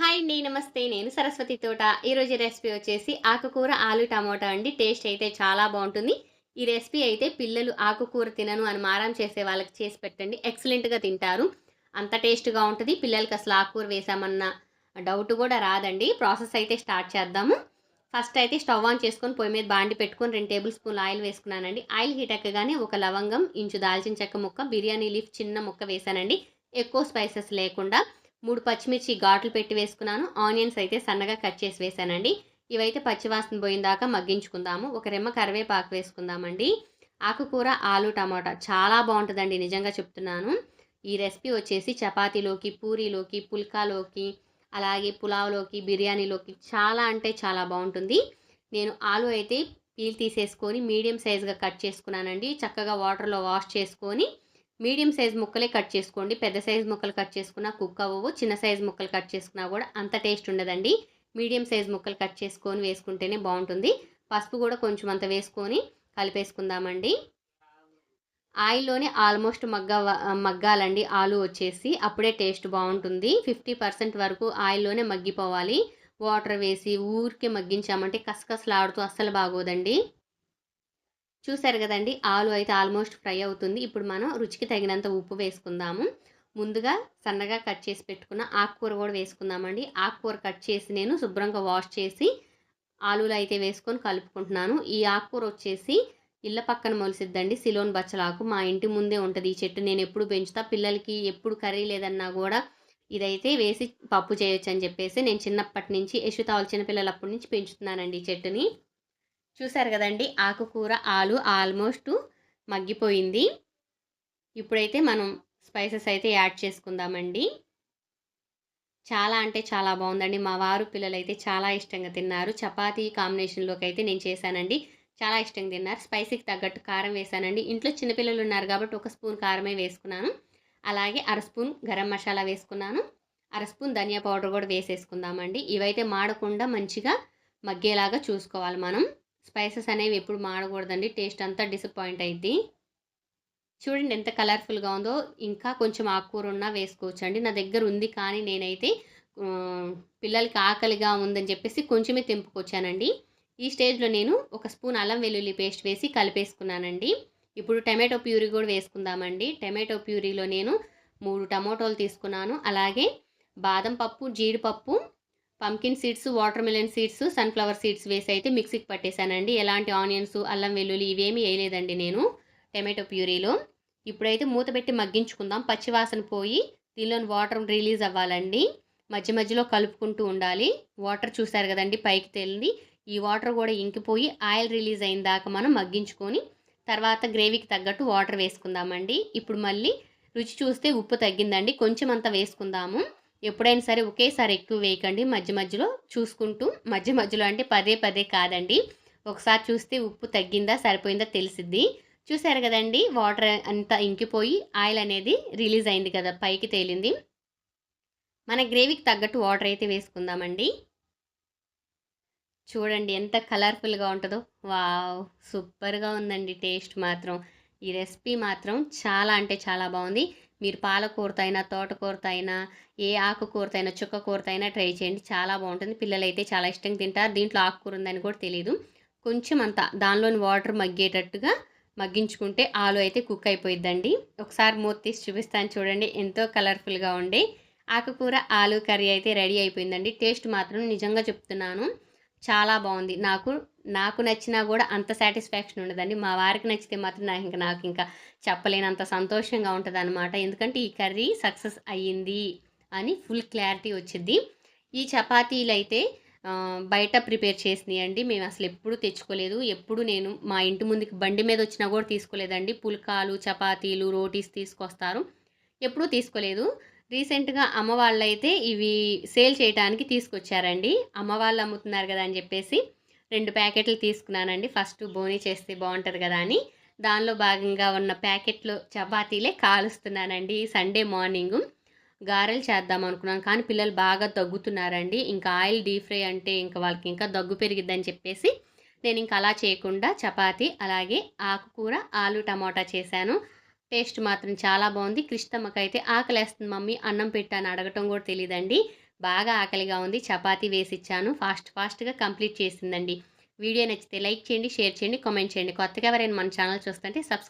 Hi అండి నమస్తే. నేను సరస్వతి తోట. ఈరోజు రెసిపీ వచ్చేసి ఆకుకూర ఆలు టమోటా అండి. టేస్ట్ అయితే చాలా బాగుంటుంది. ఈ రెసిపీ అయితే పిల్లలు ఆకుకూర తినను అని మారం చేసే వాళ్ళకి చేసి పెట్టండి. ఎక్సలెంట్గా తింటారు. అంత టేస్ట్గా ఉంటుంది. పిల్లలకి అసలు ఆకుకూర వేసామన్న డౌట్ కూడా రాదండి. ప్రాసెస్ అయితే స్టార్ట్ చేద్దాము. ఫస్ట్ అయితే స్టవ్ ఆన్ చేసుకొని పొయ్యి మీద బాండి పెట్టుకొని రెండు టేబుల్ స్పూన్ ఆయిల్ వేసుకున్నానండి. ఆయిల్ హీట్ ఎక్కగానే ఒక లవంగం ఇంచు దాల్చిన చెక్క ముక్క బిర్యానీ లీఫ్ చిన్న ముక్క వేసానండి. ఎక్కువ స్పైసెస్ లేకుండా. మూడు పచ్చిమిర్చి ఘాట్లు పెట్టి వేసుకున్నాను. ఆనియన్స్ అయితే సన్నగా కట్ చేసి వేసానండి. ఇవైతే పచ్చివాసన పోయిన దాకా మగ్గించుకుందాము. ఒక రెమ్మ కరివేపాకు వేసుకుందామండి. ఆకుకూర ఆలు టమాటా చాలా బాగుంటుందండి నిజంగా చెప్తున్నాను. ఈ రెసిపీ వచ్చేసి చపాతీలోకి పూరీలోకి పుల్కాలోకి అలాగే పులావ్లోకి బిర్యానీలోకి చాలా అంటే చాలా బాగుంటుంది. నేను ఆలు అయితే పీల్ తీసేసుకొని మీడియం సైజ్గా కట్ చేసుకున్నానండి. చక్కగా వాటర్లో వాష్ చేసుకొని మీడియం సైజ్ ముక్కలే కట్ చేసుకోండి. పెద్ద సైజ్ ముక్కలు కట్ చేసుకున్నా కుక్ అవ్వవు. చిన్న సైజ్ ముక్కలు కట్ చేసుకున్నా కూడా అంత టేస్ట్ ఉండదండి. మీడియం సైజ్ ముక్కలు కట్ చేసుకొని వేసుకుంటేనే బాగుంటుంది. పసుపు కూడా కొంచెం అంత వేసుకొని కలిపేసుకుందామండి. ఆయిల్లోనే ఆల్మోస్ట్ మగ్గ మగ్గాలండి. ఆలు వచ్చేసి అప్పుడే టేస్ట్ బాగుంటుంది. ఫిఫ్టీ పర్సెంట్ వరకు ఆయిల్లోనే మగ్గిపోవాలి. వాటర్ వేసి ఊరికే మగ్గించామంటే కసకసలాడుతూ అస్సలు బాగోదండి. చూసారు కదండి ఆలు అయితే ఆల్మోస్ట్ ఫ్రై అవుతుంది. ఇప్పుడు మనం రుచికి తగినంత ఉప్పు వేసుకుందాము. ముందుగా సన్నగా కట్ చేసి పెట్టుకున్న ఆకుకూర కూడా వేసుకుందామండి. ఆకుకూర కట్ చేసి నేను శుభ్రంగా వాష్ చేసి ఆలులు అయితే వేసుకొని కలుపుకుంటున్నాను. ఈ ఆకుకూర వచ్చేసి ఇళ్ళ పక్కన మొలిసిద్దండి సిలోన్ బచ్చలాకు. మా ఇంటి ముందే ఉంటుంది ఈ చెట్టు. నేను ఎప్పుడు పెంచుతా పిల్లలకి ఎప్పుడు కర్రీ లేదన్నా కూడా ఇదైతే వేసి పప్పు చేయొచ్చు అని చెప్పేసి నేను చిన్నప్పటి నుంచి యశుతావులు చిన్నపిల్లలప్పటి నుంచి పెంచుతున్నానండి ఈ చెట్టుని. చూసారు కదండి ఆకుకూర ఆలు ఆల్మోస్ట్ మగ్గిపోయింది. ఇప్పుడైతే మనం స్పైసెస్ అయితే యాడ్ చేసుకుందామండి. చాలా అంటే చాలా బాగుందండి. మా వారు పిల్లలైతే చాలా ఇష్టంగా తిన్నారు. చపాతీ కాంబినేషన్లోకి అయితే నేను చేశానండి. చాలా ఇష్టంగా తిన్నారు. స్పైసీకి తగ్గట్టు కారం వేసానండి ఇంట్లో చిన్నపిల్లలు ఉన్నారు కాబట్టి ఒక స్పూన్ కారమే వేసుకున్నాను. అలాగే అర స్పూన్ గరం మసాలా వేసుకున్నాను. అర స్పూన్ ధనియా పౌడర్ కూడా వేసేసుకుందామండి. ఇవైతే మాడకుండా మంచిగా మగ్గేలాగా చూసుకోవాలి మనం. స్పైసెస్ అనేవి ఎప్పుడు మాడకూడదండి. టేస్ట్ అంతా డిసప్పాయింట్ అయింది చూడండి ఎంత కలర్ఫుల్గా ఉందో. ఇంకా కొంచెం ఆకుకూర ఉన్నా వేసుకోవచ్చు అండి నా దగ్గర ఉంది కానీ నేనైతే పిల్లలకి ఆకలిగా ఉందని చెప్పేసి కొంచెమే తెంపుకొచ్చానండి. ఈ స్టేజ్లో నేను ఒక స్పూన్ అల్లం వెల్లుల్లి పేస్ట్ వేసి కలిపేసుకున్నానండి. ఇప్పుడు టమాటో ప్యూరీ కూడా వేసుకుందామండి. టమాటో ప్యూరీలో నేను మూడు టమాటోలు తీసుకున్నాను. అలాగే బాదం పప్పు జీడిపప్పు pumpkin seeds watermelon seeds sunflower seeds వేసి అయితే మిక్సీకి పట్టేశానండి ఎలాంటి ఆనియన్స్ అల్లం వెల్లుల్లి ఇవేమీ వేయలేదండి నేను టమాటో ప్యూరీలో. ఇప్పుడైతే మూత పెట్టి మగ్గించుకుందాం. పచ్చివాసన పోయి దీనిలోని వాటర్ రిలీజ్ అవ్వాలండి. మధ్య మధ్యలో కలుపుకుంటూ ఉండాలి. వాటర్ చూసారు కదండి పైకి తేలింది. ఈ వాటర్ కూడా ఇంకిపోయి ఆయిల్ రిలీజ్ అయిన దాకా మనం మగ్గించుకొని తర్వాత గ్రేవీకి తగ్గట్టు వాటర్ వేసుకుందామండి. ఇప్పుడు మళ్ళీ రుచి చూస్తే ఉప్పు తగ్గిందండి. కొంచెం అంత వేసుకుందాము. ఎప్పుడైనా సరే ఒకేసారి ఎక్కువ వేయకండి. మధ్య మధ్యలో చూసుకుంటూ మధ్య మధ్యలో అంటే పదే పదే కాదండి. ఒకసారి చూస్తే ఉప్పు తగ్గిందా సరిపోయిందా తెలిసిద్ది. చూసారు కదండి వాటర్ అంతా ఇంకిపోయి ఆయిల్ అనేది రిలీజ్ అయింది కదా పైకి తేలింది. మన గ్రేవీకి తగ్గట్టు వాటర్ అయితే వేసుకుందామండి. చూడండి ఎంత కలర్ఫుల్గా ఉంటుందో. వావ్! సూపర్గా ఉందండి టేస్ట్ మాత్రం. ఈ రెసిపీ మాత్రం చాలా అంటే చాలా బాగుంది. మీరు పాలకూరతో అయినా తోటకూరతో అయినా ఏ ఆకుకూరతో అయినా చుక్క అయినా ట్రై చేయండి. చాలా బాగుంటుంది. పిల్లలైతే చాలా ఇష్టంగా తింటారు. దీంట్లో ఆకుకూర ఉందని కూడా తెలియదు కొంచెం అంత దానిలోని వాటర్ మగ్గేటట్టుగా మగ్గించుకుంటే ఆలు అయితే కుక్ అయిపోయిద్దండి. ఒకసారి మూత తీసి చూపిస్తాను చూడండి. ఎంతో కలర్ఫుల్గా ఉండే ఆకుకూర ఆలు కర్రీ అయితే రెడీ అయిపోయిందండి. టేస్ట్ మాత్రం నిజంగా చెప్తున్నాను. చాలా బాగుంది. నాకు నాకు నచ్చినా కూడా అంత సాటిస్ఫాక్షన్ ఉండదండి. మా వారికి నచ్చితే మాత్రం నాకు ఇంకా నాకు ఇంకా చెప్పలేనంత సంతోషంగా ఉంటుంది అనమాట ఎందుకంటే ఈ కర్రీ సక్సెస్ అయ్యింది అని ఫుల్ క్లారిటీ వచ్చింది ఈ చపాతీలు అయితే బయట ప్రిపేర్ చేసినాయండి. అండి మేము అసలు ఎప్పుడు తెచ్చుకోలేదు. ఎప్పుడు నేను మా ఇంటి ముందుకి బండి మీద వచ్చినా కూడా తీసుకోలేదండి. పుల్కాలు చపాతీలు రోటీస్ తీసుకొస్తారు. ఎప్పుడూ తీసుకోలేదు. రీసెంట్గా అమ్మ వాళ్ళైతే ఇవి సేల్ చేయడానికి తీసుకొచ్చారండి. అమ్మ వాళ్ళు అమ్ముతున్నారు కదా అని చెప్పేసి రెండు ప్యాకెట్లు తీసుకున్నానండి. ఫస్ట్ బోనీ చేస్తే బాగుంటుంది కదా అని. దానిలో భాగంగా ఉన్న ప్యాకెట్లు చపాతీలే కాలుస్తున్నానండి. సండే మార్నింగు గారెలు చేద్దాం అనుకున్నాను. కానీ పిల్లలు బాగా దగ్గుతున్నారండి ఇంకా ఆయిల్ డీప్ ఫ్రై అంటే ఇంకా వాళ్ళకి ఇంకా దగ్గు పెరిగిద్దని చెప్పేసి నేను ఇంకా అలా చేయకుండా చపాతీ అలాగే ఆకుకూర ఆలు టమాటా చేశాను. టేస్ట్ మాత్రం చాలా బాగుంది. క్రిష్టమ్మకైతే ఆకలేస్తుంది మమ్మీ అన్నం పెట్టాను అడగటం కూడా తెలియదండి బాగా ఆకలిగా ఉంది. చపాతీ వేసి ఇచ్చాను ఫాస్ట్ ఫాస్ట్గా కంప్లీట్ చేసిందండి. వీడియో నచ్చితే లైక్ చేయండి షేర్ చేయండి కామెంట్ చేయండి. కొత్తగా ఎవరైనా మన ఛానల్ చూస్తుంటే సబ్స్క్రైబ్